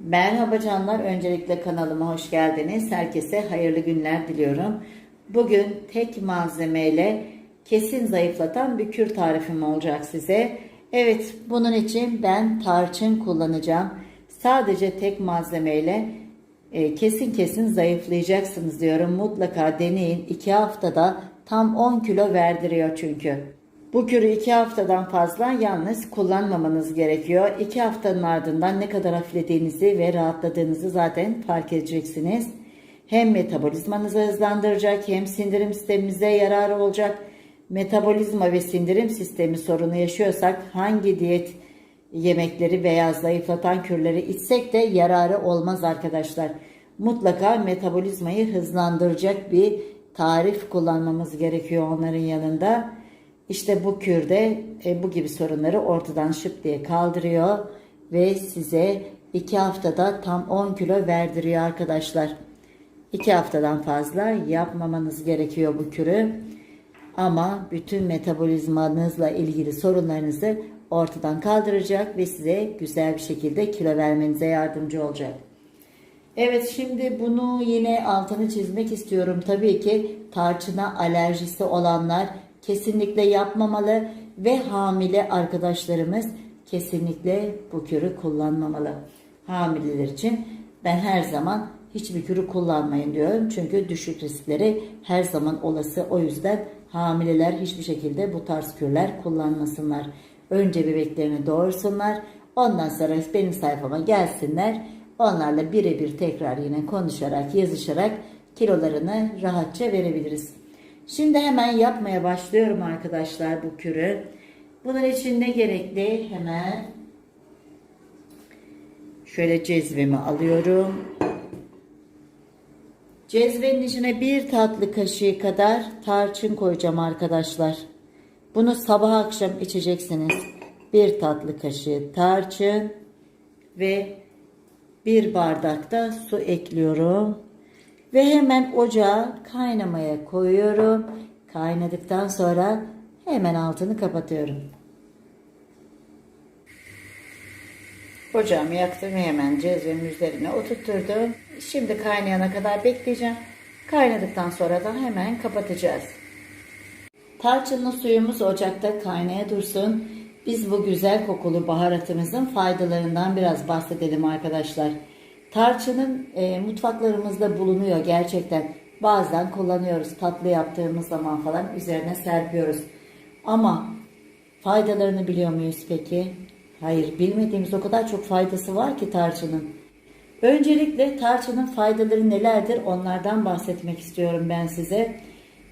Merhaba canlar. Öncelikle kanalıma hoş geldiniz. Herkese hayırlı günler diliyorum. Bugün tek malzemeyle kesin zayıflatan bir kür tarifim olacak size. Evet, bunun için ben tarçın kullanacağım. Sadece tek malzemeyle e, kesin kesin zayıflayacaksınız diyorum. Mutlaka deneyin. 2 haftada tam 10 kilo verdiriyor çünkü. Bu kürü 2 haftadan fazla yalnız kullanmamanız gerekiyor. 2 haftanın ardından ne kadar hafiflediğinizi ve rahatladığınızı zaten fark edeceksiniz. Hem metabolizmanızı hızlandıracak hem sindirim sistemimize yararı olacak. Metabolizma ve sindirim sistemi sorunu yaşıyorsak hangi diyet yemekleri veya zayıflatan kürleri içsek de yararı olmaz arkadaşlar. Mutlaka metabolizmayı hızlandıracak bir tarif kullanmamız gerekiyor onların yanında. İşte bu kürde e, bu gibi sorunları ortadan şıp diye kaldırıyor ve size 2 haftada tam 10 kilo verdiriyor arkadaşlar. 2 haftadan fazla yapmamanız gerekiyor bu kürü. Ama bütün metabolizmanızla ilgili sorunlarınızı ortadan kaldıracak ve size güzel bir şekilde kilo vermenize yardımcı olacak. Evet şimdi bunu yine altını çizmek istiyorum. Tabii ki tarçına alerjisi olanlar kesinlikle yapmamalı ve hamile arkadaşlarımız kesinlikle bu kürü kullanmamalı. Hamileler için ben her zaman hiçbir kürü kullanmayın diyorum. Çünkü düşük riskleri her zaman olası. O yüzden hamileler hiçbir şekilde bu tarz kürler kullanmasınlar. Önce bebeklerini doğursunlar. Ondan sonra benim sayfama gelsinler. Onlarla birebir tekrar yine konuşarak, yazışarak kilolarını rahatça verebiliriz. Şimdi hemen yapmaya başlıyorum arkadaşlar bu kürü. Bunun için ne gerekli? Hemen şöyle cezvemi alıyorum. Cezvenin içine bir tatlı kaşığı kadar tarçın koyacağım arkadaşlar. Bunu sabah akşam içeceksiniz. Bir tatlı kaşığı tarçın ve bir bardak da su ekliyorum. Ve hemen ocağa kaynamaya koyuyorum. Kaynadıktan sonra hemen altını kapatıyorum. Ocağımı yaktım ve hemen cezvemin üzerine oturtturdum. Şimdi kaynayana kadar bekleyeceğim. Kaynadıktan sonra da hemen kapatacağız. Tarçınlı suyumuz ocakta kaynaya dursun. Biz bu güzel kokulu baharatımızın faydalarından biraz bahsedelim arkadaşlar. Tarçının e, mutfaklarımızda bulunuyor gerçekten. Bazen kullanıyoruz tatlı yaptığımız zaman falan üzerine serpiyoruz. Ama faydalarını biliyor muyuz peki? Hayır bilmediğimiz o kadar çok faydası var ki tarçının. Öncelikle tarçının faydaları nelerdir onlardan bahsetmek istiyorum ben size.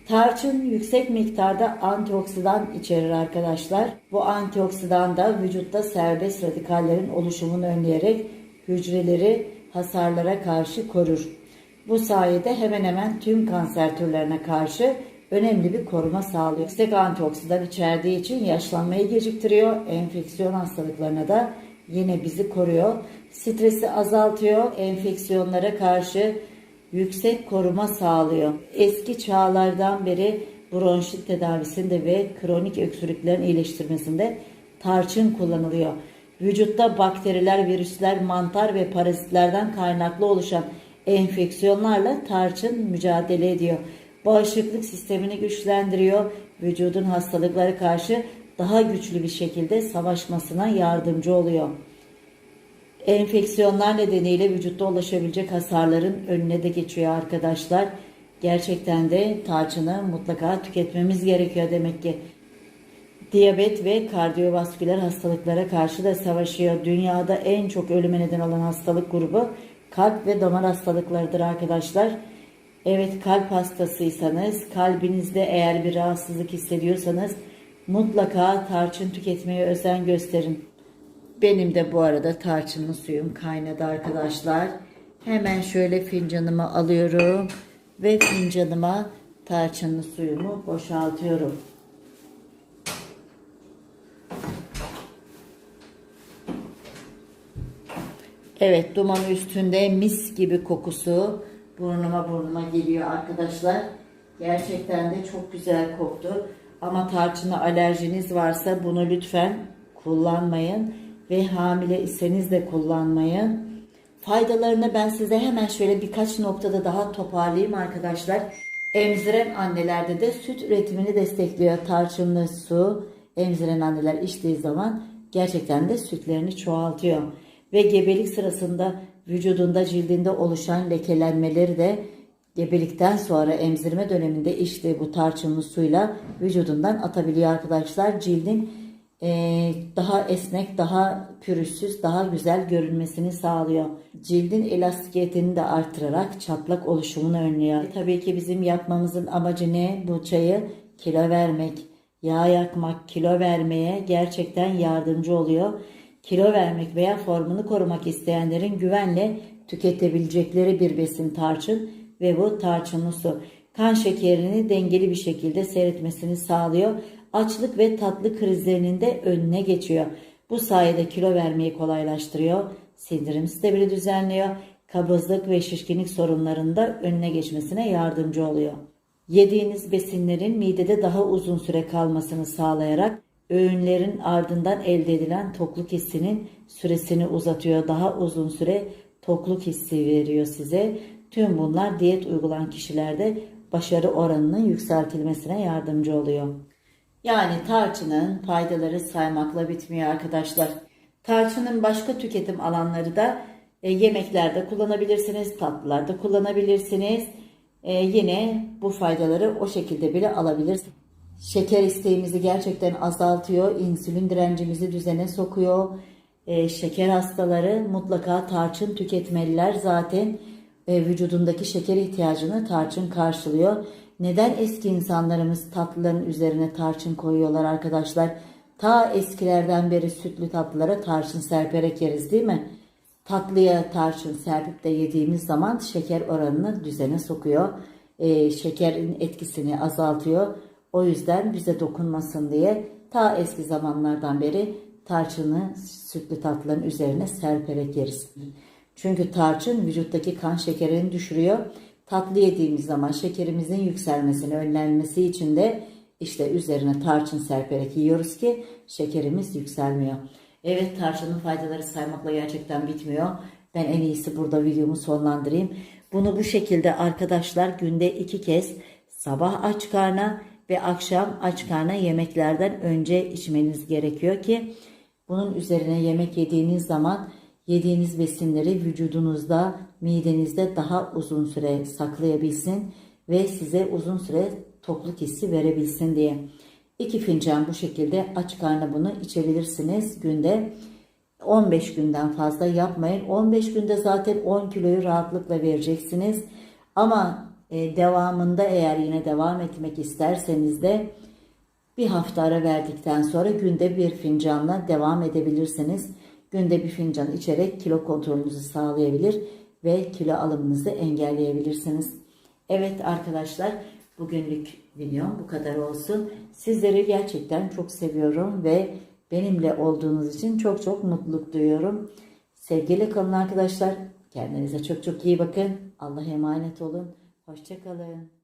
Tarçın yüksek miktarda antioksidan içerir arkadaşlar. Bu antioksidan da vücutta serbest radikallerin oluşumunu önleyerek hücreleri hasarlara karşı korur. Bu sayede hemen hemen tüm kanser türlerine karşı önemli bir koruma sağlıyor. Yüksek antioksidan içerdiği için yaşlanmayı geciktiriyor. Enfeksiyon hastalıklarına da yine bizi koruyor. Stresi azaltıyor. Enfeksiyonlara karşı yüksek koruma sağlıyor. Eski çağlardan beri bronşit tedavisinde ve kronik öksürüklerin iyileştirmesinde tarçın kullanılıyor. Vücutta bakteriler, virüsler, mantar ve parazitlerden kaynaklı oluşan enfeksiyonlarla tarçın mücadele ediyor. Bağışıklık sistemini güçlendiriyor. Vücudun hastalıklara karşı daha güçlü bir şekilde savaşmasına yardımcı oluyor. Enfeksiyonlar nedeniyle vücutta ulaşabilecek hasarların önüne de geçiyor arkadaşlar. Gerçekten de tarçını mutlaka tüketmemiz gerekiyor demek ki. Diyabet ve kardiyovasküler hastalıklara karşı da savaşıyor. Dünyada en çok ölüme neden olan hastalık grubu kalp ve damar hastalıklarıdır arkadaşlar. Evet kalp hastasıysanız, kalbinizde eğer bir rahatsızlık hissediyorsanız mutlaka tarçın tüketmeye özen gösterin. Benim de bu arada tarçınlı suyum kaynadı arkadaşlar. Hemen şöyle fincanımı alıyorum ve fincanıma tarçınlı suyumu boşaltıyorum. Evet duman üstünde mis gibi kokusu burnuma burnuma geliyor arkadaşlar. Gerçekten de çok güzel koktu. Ama tarçına alerjiniz varsa bunu lütfen kullanmayın. Ve hamile iseniz de kullanmayın. Faydalarını ben size hemen şöyle birkaç noktada daha toparlayayım arkadaşlar. Emziren annelerde de süt üretimini destekliyor. Tarçınlı su emziren anneler içtiği zaman gerçekten de sütlerini çoğaltıyor. Ve gebelik sırasında vücudunda cildinde oluşan lekelenmeleri de gebelikten sonra emzirme döneminde içtiği bu tarçınlı suyla vücudundan atabiliyor arkadaşlar. Cildin eee, daha esnek, daha pürüzsüz, daha güzel görünmesini sağlıyor. Cildin elastikiyetini de artırarak çatlak oluşumunu önlüyor. Tabii ki bizim yapmamızın amacı ne? Bu çayı kilo vermek, yağ yakmak, kilo vermeye gerçekten yardımcı oluyor. Kilo vermek veya formunu korumak isteyenlerin güvenle tüketebilecekleri bir besin tarçın ve bu tarçınlı su. Kan şekerini dengeli bir şekilde seyretmesini sağlıyor. Açlık ve tatlı krizlerinin de önüne geçiyor. Bu sayede kilo vermeyi kolaylaştırıyor. Sindirim sistemini düzenliyor. Kabızlık ve şişkinlik sorunlarında önüne geçmesine yardımcı oluyor. Yediğiniz besinlerin midede daha uzun süre kalmasını sağlayarak öğünlerin ardından elde edilen tokluk hissinin süresini uzatıyor. Daha uzun süre tokluk hissi veriyor size. Tüm bunlar diyet uygulan kişilerde başarı oranının yükseltilmesine yardımcı oluyor. Yani tarçının faydaları saymakla bitmiyor arkadaşlar. Tarçının başka tüketim alanları da e, yemeklerde kullanabilirsiniz, tatlılarda kullanabilirsiniz. E, yine bu faydaları o şekilde bile alabilirsiniz. Şeker isteğimizi gerçekten azaltıyor, insülin direncimizi düzene sokuyor. E, şeker hastaları mutlaka tarçın tüketmeliler. Zaten e, vücudundaki şeker ihtiyacını tarçın karşılıyor. Neden eski insanlarımız tatlıların üzerine tarçın koyuyorlar arkadaşlar? Ta eskilerden beri sütlü tatlılara tarçın serperek yeriz değil mi? Tatlıya tarçın serpip de yediğimiz zaman şeker oranını düzene sokuyor. Ee, şekerin etkisini azaltıyor. O yüzden bize dokunmasın diye ta eski zamanlardan beri tarçını sütlü tatlıların üzerine serperek yeriz. Çünkü tarçın vücuttaki kan şekerini düşürüyor. Tatlı yediğimiz zaman şekerimizin yükselmesini önlenmesi için de işte üzerine tarçın serperek yiyoruz ki şekerimiz yükselmiyor. Evet tarçının faydaları saymakla gerçekten bitmiyor. Ben en iyisi burada videomu sonlandırayım. Bunu bu şekilde arkadaşlar günde iki kez sabah aç karna ve akşam aç karna yemeklerden önce içmeniz gerekiyor ki bunun üzerine yemek yediğiniz zaman yediğiniz besinleri vücudunuzda, midenizde daha uzun süre saklayabilsin ve size uzun süre tokluk hissi verebilsin diye. İki fincan bu şekilde aç karnına bunu içebilirsiniz günde. 15 günden fazla yapmayın. 15 günde zaten 10 kiloyu rahatlıkla vereceksiniz. Ama e, devamında eğer yine devam etmek isterseniz de bir hafta ara verdikten sonra günde bir fincanla devam edebilirsiniz. Günde bir fincan içerek kilo kontrolünüzü sağlayabilir ve kilo alımınızı engelleyebilirsiniz. Evet arkadaşlar bugünlük videom bu kadar olsun. Sizleri gerçekten çok seviyorum ve benimle olduğunuz için çok çok mutluluk duyuyorum. Sevgiyle kalın arkadaşlar. Kendinize çok çok iyi bakın. Allah'a emanet olun. Hoşçakalın.